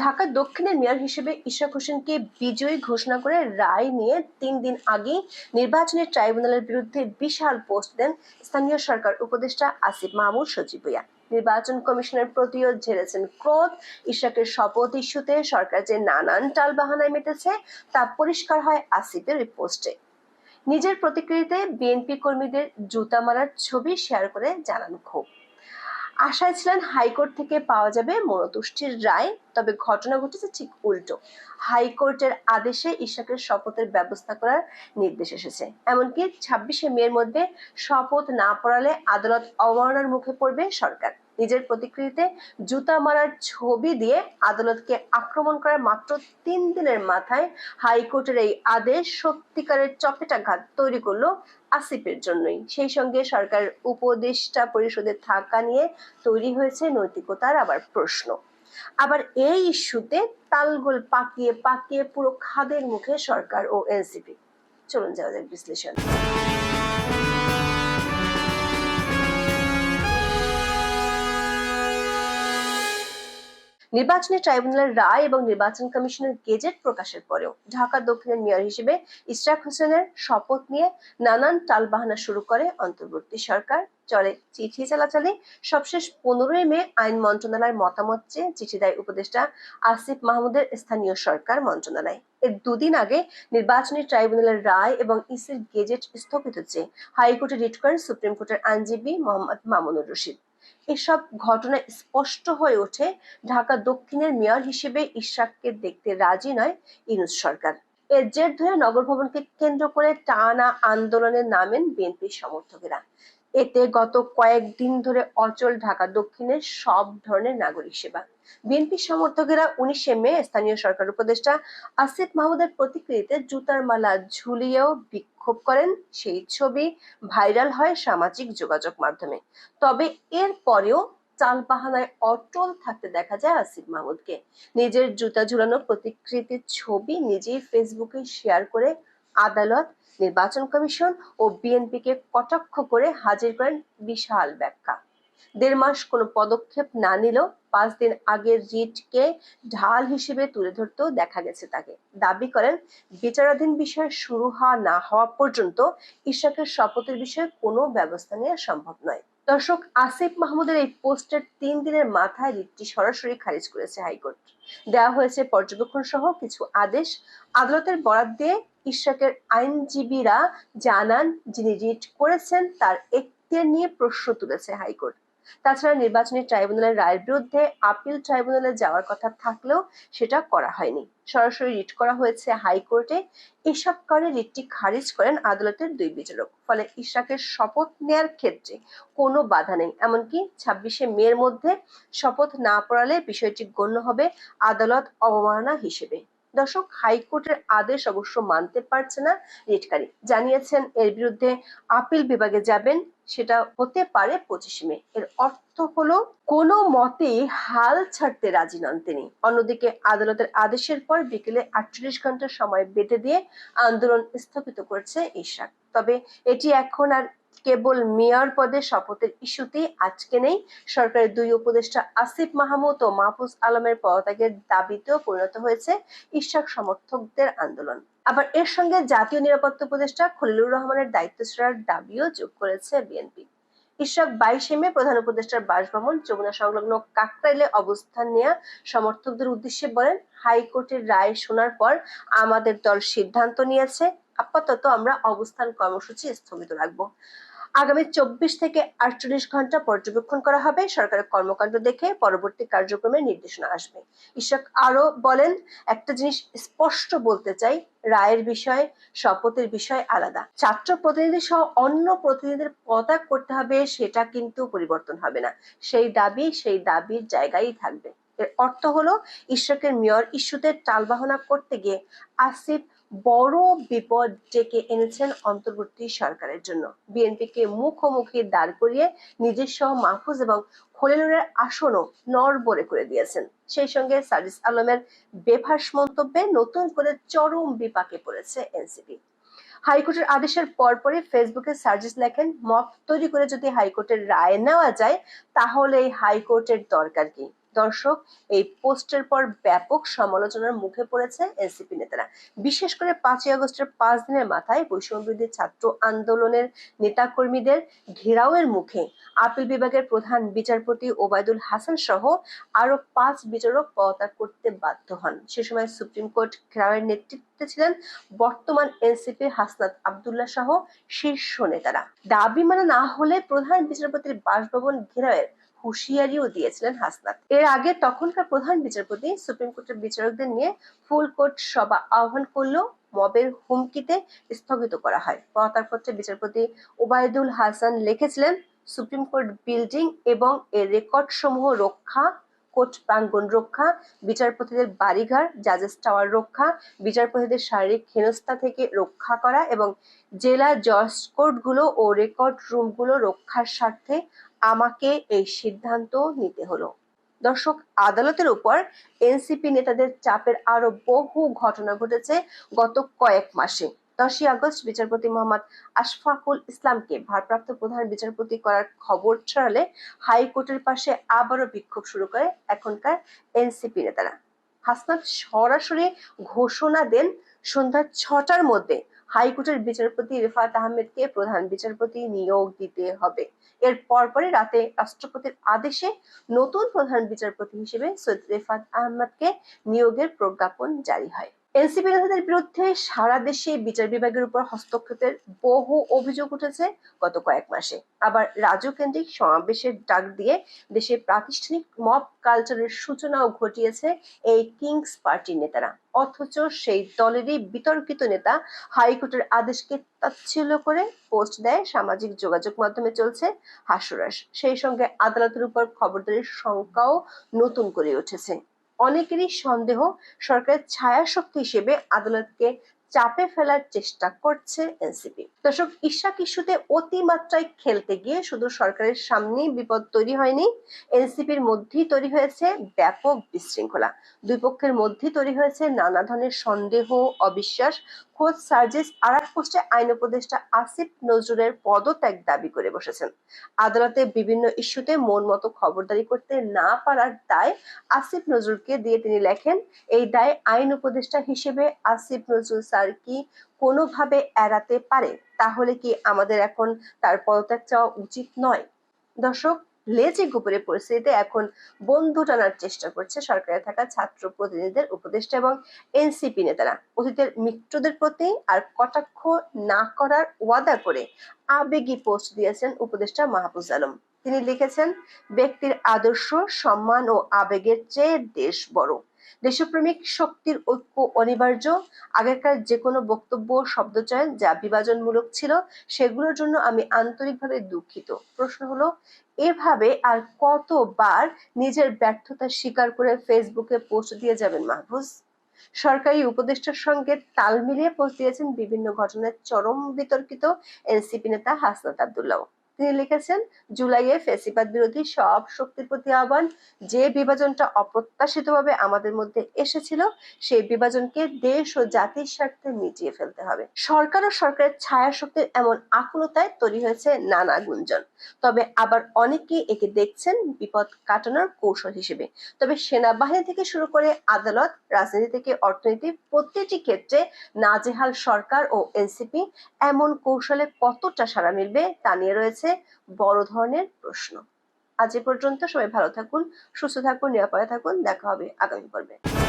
ঢাকা দক্ষিণের মেয়র হিসেবে ইশরাক হোসেনকে বিজয়ী ঘোষণা করে রায় নিয়ে তিন দিন আগেই নির্বাচনী ট্রাইব্যুনালের বিরুদ্ধে বিশাল পোস্ট দেন স্থানীয় সরকার উপদেষ্টা আসিফ মাহমুদ, সচিব নির্বাচন কমিশনের প্রতিও ঝেড়েছেন ক্রোধ ইশরাকের শপথ ইস্যুতে সরকার যে নানান টাল বাহানায় মেতেছে তা পরিষ্কার হয় আসিফের ওই পোস্টে। নিজের প্রতিক্রিয়াতে বিএনপি কর্মীদের জুতা মারার ছবি শেয়ার করে জানান ক্ষোভ। আশায় ছিলেন হাইকোর্ট থেকে পাওয়া যাবে মরতুষ্টির রায়, তবে ঘটনা ঘটেছে ঠিক উল্টো। হাইকোর্টের আদেশে ইশাকের শপথের ব্যবস্থা করার নির্দেশ এসেছে। এমনকি ছাব্বিশে মের মধ্যে শপথ না পড়ালে আদালত অবমাননার মুখে পড়বে সরকার। নিজের প্রতিক্রিয়াতে জুতা মারার ছবি দিয়ে আদালতকে আক্রমণ করার মাত্র তিন দিনের মাথায় হাইকোর্টের এই আদেশ সত্যিকারের চপেটাঘাত তৈরি করল আসিফের জন্যই। সেই সঙ্গে সরকার উপদেষ্টা পরিষদে থাকা নিয়ে তৈরি হয়েছে নৈতিকতার আবার প্রশ্ন। আবার এই ইস্যুতে তালগোল পাকিয়ে পাকিয়ে পুরো খাদের মুখে সরকার ও এনসিপি। চলুন যাওয়া যাক বিশ্লেষণ। নির্বাচনী ট্রাইব্যুনালের রায় এবং নির্বাচন কমিশনের গেজেট প্রকাশের পরেও ঢাকা দক্ষিণের মেয়র হিসেবে ইশরাক হোসেনের শপথ নিয়ে নানান টালবাহানা শুরু করে অন্তর্বর্তী সরকার। চলে চিঠি চালাচালি। সবশেষ পনেরোই মে আইন মন্ত্রণালয়ের মতামত চেয়ে চিঠি দেয় উপদেষ্টা আসিফ মাহমুদের স্থানীয় সরকার মন্ত্রণালয়। এর দুদিন আগে নির্বাচনী ট্রাইব্যুনালের রায় এবং ইসির গেজেট স্থগিত চেয়ে হাইকোর্টে রিট করেন সুপ্রিম কোর্টের আইনজীবী মোহাম্মদ মামুনুর রশিদ। এসব ঘটনা স্পষ্ট হয়ে ওঠে ঢাকা দক্ষিণের মেয়র হিসেবে ইশরাককে দেখতে রাজি নয় ইনুস সরকার। এর জের ধরে নগর ভবনকে কেন্দ্র করে টানা আন্দোলনে নামেন বিএনপির সমর্থকেরা। এতে গত কয়েকদিন ধরে অচল ঢাকা, দক্ষিণের সব ধরনের নাগরিক সেবা। বিএনপি সমর্থকেরা উনিশে মে স্থানীয় সরকার উপদেষ্টা আসিফ মাহমুদের প্রতিক্রিয়াতে জুতার মালা ঝুলিয়েও বিক্ষোভ করেন। সেই ছবি ভাইরাল হয় সামাজিক যোগাযোগ মাধ্যমে। তবে এর পরেও অটল থাকতে দেখা যায় আসিফ মাহমুদকে। নিজের জুতা ঝুলানো প্রতিকৃতির ছবি নিজেই ফেসবুকে শেয়ার করে আদালত, নির্বাচন কমিশন ও বিএনপিকে কটাক্ষ করে হাজির করেন বিশাল ব্যাখ্যা। দেড় মাস কোনো পদক্ষেপ না নিলেও পাঁচ দিন আগের রিটকে ঢাল হিসেবে তুলে ধরতেও দেখা গেছে তাকে। দাবি করেন, বিচারাধীন বিষয় শুরু হওয়া না হওয়া পর্যন্ত ইশাকের শপথের বিষয়ে কোনো ব্যবস্থা নেওয়া সম্ভব নয়। দর্শক, আসিফ মাহমুদের এই পোস্টের তিন দিনের মাথায় রিটটি সরাসরি খারিজ করেছে হাইকোর্ট। দেওয়া হয়েছে পর্যবেক্ষণ সহ কিছু আদেশ। আদালতের বরাদ দিয়ে ইশাকের আইনজীবীরা জানান, যিনি রিট করেছেন, তার এখতিয়ার নিয়ে প্রশ্ন তুলেছে হাইকোর্ট। তাছাড়া নির্বাচনী ট্রাইব্যুনালের রায়ের বিরুদ্ধে আপিল ট্রাইব্যুনালে যাওয়ার কথা থাকলেও সেটা করা হয়নি। সরাসরি রিট করা হয়েছে হাইকোর্টে। এসব কারণে রিটটি খারিজ করেন আদালতের দুই বিচারক। ফলে ইশরাকের শপথ নেয়ার ক্ষেত্রে কোনো বাধা নেই। এমনকি ছাব্বিশে মের মধ্যে শপথ না পড়ালে বিষয়টি গণ্য হবে আদালত অবমাননা হিসেবে। দর্শক, হাইকোর্টের আদেশ অবশ্য মানতে পারছে না রিটকারী। জানিয়েছেন, এর বিরুদ্ধে আপিল বিভাগে যাবেন, সেটা হতে পারে পঁচিশে মে। এর অর্থ হলো, কোনো মতে হাল ছাড়তে রাজি নন তিনি। অন্যদিকে, আদালতের আদেশের পর বিকেলে আটচল্লিশ ঘণ্টা সময় বেঁধে দিয়ে আন্দোলন স্থগিত করেছে ইশাক তবে এটি এখন আর কেবল মেয়র পদে শপথের ইস্যুতে আজকে নেই। সরকারের দুই উপদেষ্টা আসিফ মাহমুদ ও মাহফুজ আলমের পদত্যাগের দাবিতেও পরিণত হয়েছে ইশাক সমর্থকদের আন্দোলন। আবার এর সঙ্গে জাতীয় নিরাপত্তা উপদেষ্টা খলিলুর রহমানের দায়িত্ব ছাড়ার দাবিও যোগ করেছে বিএনপি। বাইশে মে প্রধান উপদেষ্টার বাসভবন যমুনা সংলগ্ন কাকরাইলে অবস্থান নেওয়া সমর্থকদের উদ্দেশ্যে বলেন, হাইকোর্টের রায় শোনার পর আমাদের দল সিদ্ধান্ত নিয়েছে, আপাতত আমরা অবস্থান কর্মসূচি স্থগিত রাখব। আগামী চব্বিশ থেকে আটচল্লিশ ঘণ্টা পর্যবেক্ষণ করা হবে। সরকারের কর্মকাণ্ড দেখে পরবর্তী কার্যক্রমের নির্দেশনা আসবে। ইশাক আরও বলেন, একটা জিনিস স্পষ্ট বলতে চাই, রায়ের বিষয়, শপথের বিষয় আলাদা। ছাত্র প্রতিনিধি সহ অন্য প্রতিনিধিদের পদত্যাগ করতে হবে, সেটা কিন্তু পরিবর্তন হবে না। সেই দাবি, সেই দাবির জায়গায় থাকবে। এর অর্থ হলো ঈশ্বরের মেয়র ইস্যুতে টালবাহনা করতে গিয়ে আসিফ বড় বিপদ ডেকে এনেছেন অন্তর্বর্তী সরকারের জন্য। বিএনপিকে মুখোমুখি দাঁড় করিয়ে নিজের সহ মাহফুজ এবং খলিলুরের আসনও নড়বড়ে করে দিয়েছেন। সেই সঙ্গে সার্জিস আলমের বেফাস মন্তব্যে নতুন করে চরম বিপাকে পড়েছে এনসিপি। হাইকোর্টের আদেশের পরপরই ফেসবুকে সার্জিস লেখেন, মত তৈরি করে যদি হাইকোর্টের রায় নেওয়া যায়, তাহলে হাইকোর্টের দরকার কি? দর্শক, এই পোস্টের পর ব্যাপক সমালোচনার মুখে পড়েছে এনসিপি নেতারা। বিশেষ করে পাঁচই আগস্টের পাঁচ দিনের মাথায় বৈষম্যবিরোধী ছাত্র আন্দোলনের নেতাকর্মীদের ঘেরাওয়ের মুখে আপিল বিভাগের প্রধান বিচারপতি ওবায়দুল হাসান সহ আরও পাঁচ বিচারক পদত্যাগ করতে বাধ্য হন। সে সময় সুপ্রিম কোর্ট ঘেরাওয়ের নেতৃত্বে ছিলেন বর্তমান এনসিপি হাসনাত আবদুল্লাহ সহ শীর্ষ নেতারা। দাবি মানা না হলে প্রধান বিচারপতির বাসভবন ঘেরাওয়ের হুঁশিয়ারিও দিয়েছিলেন হাসনাত। এর আগে তখনকার প্রধান বিচারপতি, সুপ্রিম কোর্টের বিচারকদের নিয়ে ফুল কোর্ট সভা আহ্বান করলেও মবের হুমকিতে স্থগিত করা হয়। পত্রে বিচারপতি ওবায়দুল হাসান লিখেছিলেন, সুপ্রিম কোর্ট বিল্ডিং এবং এর রেকর্ড সমূহ রক্ষা, কোর্ট প্রাঙ্গণ রক্ষা, বিচারপতিদের বাড়িঘর, জাজেস টাওয়ার রক্ষা, বিচারপতিদের শারীরিক হেনস্থা থেকে রক্ষা করা এবং জেলা জজ কোর্টগুলো ও রেকর্ড রুমগুলো রক্ষার স্বার্থে আমাকে এই সিদ্ধান্ত নিতে হলো। দর্শক, আদালতের উপর এনসিপি নেতাদের চাপের আরও বহু ঘটনা ঘটেছে গত কয়েক মাসে। দশই আগস্ট বিচারপতি মোহাম্মদ আশফাকুল ইসলামকে ভারপ্রাপ্ত প্রধান বিচারপতি করার খবর ছড়ালে হাইকোর্টের পাশে আবারও বিক্ষোভ শুরু করে এখনকার এনসিপি নেতারা। হাসনাত সরাসরি ঘোষণা দেন সন্ধ্যা ছটার মধ্যে হাইকোর্টের বিচারপতি রেফাত আহমেদকে প্রধান বিচারপতি নিয়োগ দিতে হবে। এর পরপরই রাতে রাষ্ট্রপতির আদেশে নতুন প্রধান বিচারপতি হিসেবে সৈয়দ রেফাত আহমদকে নিয়োগের প্রজ্ঞাপন জারি হয়। এনসিপি নেতাদের বিরুদ্ধে সারা দেশে বিচার বিভাগের উপর হস্তক্ষেপের বহু অভিযোগ উঠেছে গত কয়েক মাসে। আবার রাজ্য কেন্দ্রিক সমাবেশের ডাক দিয়ে দেশে প্রাতিষ্ঠানিক মব কালচারের সূচনাও ঘটিয়েছে এই কিংস পার্টির নেতারা। অথচ সেই দলেরই বিতর্কিত নেতা হাইকোর্টের আদেশকে তাচ্ছিল্য করে পোস্ট দেয় সামাজিক যোগাযোগ মাধ্যমে চলছে হাস্যরাস। সেই সঙ্গে আদালতের উপর খবরদারির সংখ্যাও নতুন করে উঠেছে। অনেকেরই সন্দেহ সরকারের ছায়া শক্তি হিসেবে আদালতকে চাপে ফেলার চেষ্টা করছে এনসিপি। দর্শক, ইশাক ইস্যুতে অতিমাত্রায় খেলতে গিয়ে শুধু সরকারের সামনেই বিপদ তৈরি হয়নি, এনসিপির মধ্যেই তৈরি হয়েছে ব্যাপক বিশৃঙ্খলা। দুই পক্ষের মধ্যেই তৈরি হয়েছে নানা ধরনের সন্দেহ, অবিশ্বাস। খোঁজ সার্জিস আর এক পোস্টে আইন উপদেষ্টা আসিফ নজরুলের পদত্যাগ দাবি করে বসেছেন। আদালতে বিভিন্ন ইস্যুতে মন মতো খবরদারি করতে না পারার দায় আসিফ নজরুলকে দিয়ে তিনি লেখেন, এই দায় আইন উপদেষ্টা হিসেবে আসিফ নজরুল স্যার কি কোনোভাবে এড়াতে পারে, তাহলে কি আমাদের এখন তার পদত্যাগ চাওয়া উচিত নয়? দর্শক, লেজে গোপরে পরিস্থিতিতে এখন বন্ধু টানার চেষ্টা করছে সরকারে থাকা ছাত্র প্রতিনিধিদের উপদেষ্টা এবং এনসিপি নেতারা। অতীতের মৃত্যুদের প্রতি আর কটাক্ষ না করার ওয়াদা করে আবেগী পোস্ট দিয়েছেন উপদেষ্টা মাহফুজ আলম। তিনি লিখেছেন, ব্যক্তির আদর্শ, সম্মান ও আবেগের চেয়ে দেশ বড়। দেশপ্রেমিক শক্তির ঐক্য অনিবার্য। আগেকার যে কোনো বক্তব্য শব্দচয়ন যা বিভাজনমূলক ছিল, সেগুলোর জন্য আমি আন্তরিকভাবে দুঃখিত। প্রশ্ন হলো, এভাবে আর কতবার নিজের ব্যর্থতা স্বীকার করে ফেসবুকে পোস্ট দিয়ে যাবেন মাহফুজ? সরকারি উপদেষ্টার সঙ্গে তাল মিলিয়ে পোস্ট দিয়েছেন বিভিন্ন ঘটনার চরম বিতর্কিত এনসিপি নেতা হাসনাত আবদুল্লাহ। তিনি লিখেছেন, জুলাইয়ে ফেসিবাদ বিরোধী সব শক্তির প্রতি আহ্বান, যে বিভাজনটা অপ্রত্যাশিতভাবে আমাদের মধ্যে এসেছিল, সেই বিভাজনকে দেশ ও জাতির স্বার্থে মিটিয়ে ফেলতে হবে। সরকার ও সরকারের ছায়া শক্তির এমন আকুলতায় তৈরি হয়েছে নানা গুঞ্জন। তবে আবার অনেকেই একে দেখছেন বিপদ কাটানোর কৌশল হিসেবে। তবে সেনাবাহিনী থেকে শুরু করে আদালত, রাজনীতি থেকে অর্থনীতি, প্রতিটি ক্ষেত্রে নাজেহাল সরকার ও এনসিপি এমন কৌশলে কতটা সাড়া মিলবে তা নিয়ে রয়েছে বড় ধরনের প্রশ্ন। আজ এ পর্যন্ত সবাই ভালো থাকুন, সুস্থ থাকুন, নিরাপদে থাকুন। দেখা হবে আগামী পর্বে।